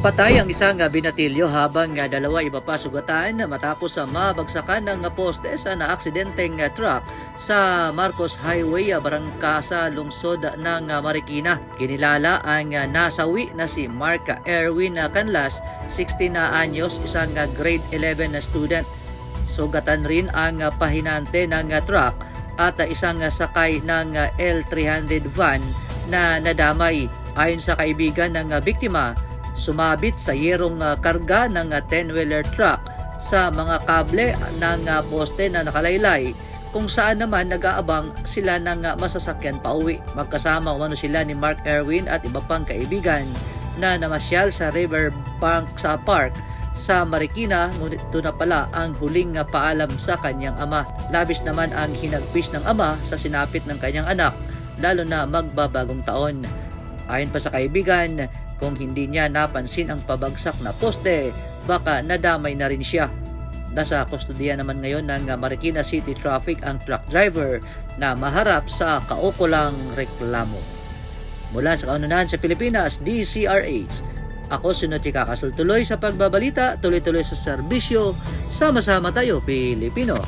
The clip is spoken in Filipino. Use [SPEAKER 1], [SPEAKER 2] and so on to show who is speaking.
[SPEAKER 1] Patay ang isang binatilyo habang nga dalawa iba pa sugatan matapos sa mabagsakan ng poste sa naaksidenteng truck sa Marcos Highway, Barangkasa, lungsod ng Marikina. Kinilala ang nasawi na si Mark Erwin Canlas, 16 na anyos, isang grade 11 na student. Sugatan rin ang pahinante ng truck at isang sakay ng L300 van na nadamay. Ayon sa kaibigan ng biktima, sumabit sa yerong uh, karga ng uh, 10-wheeler truck sa mga kable ng uh, poste na nakalaylay kung saan naman nag-aabang sila ng masasakyan pa uwi. Magkasama umano sila ni Mark Erwin at iba pang kaibigan na namasyal sa Riverbank sa park sa Marikina ngunit ito na pala ang huling paalam sa kanyang ama. Labis naman ang hinagpis ng ama sa sinapit ng kanyang anak lalo na magbabagong taon. Ayon pa sa kaibigan, kung hindi niya napansin ang pabagsak na poste, baka nadamay na rin siya. Nasa kustodiya naman ngayon ng Marikina City Traffic ang truck driver na maharap sa kaukulang reklamo. Mula sa kaunahan sa Pilipinas, DCRH. Ako si Nochi Kakasul tuloy sa pagbabalita, tuloy-tuloy sa serbisyo, sama-sama tayo Pilipino.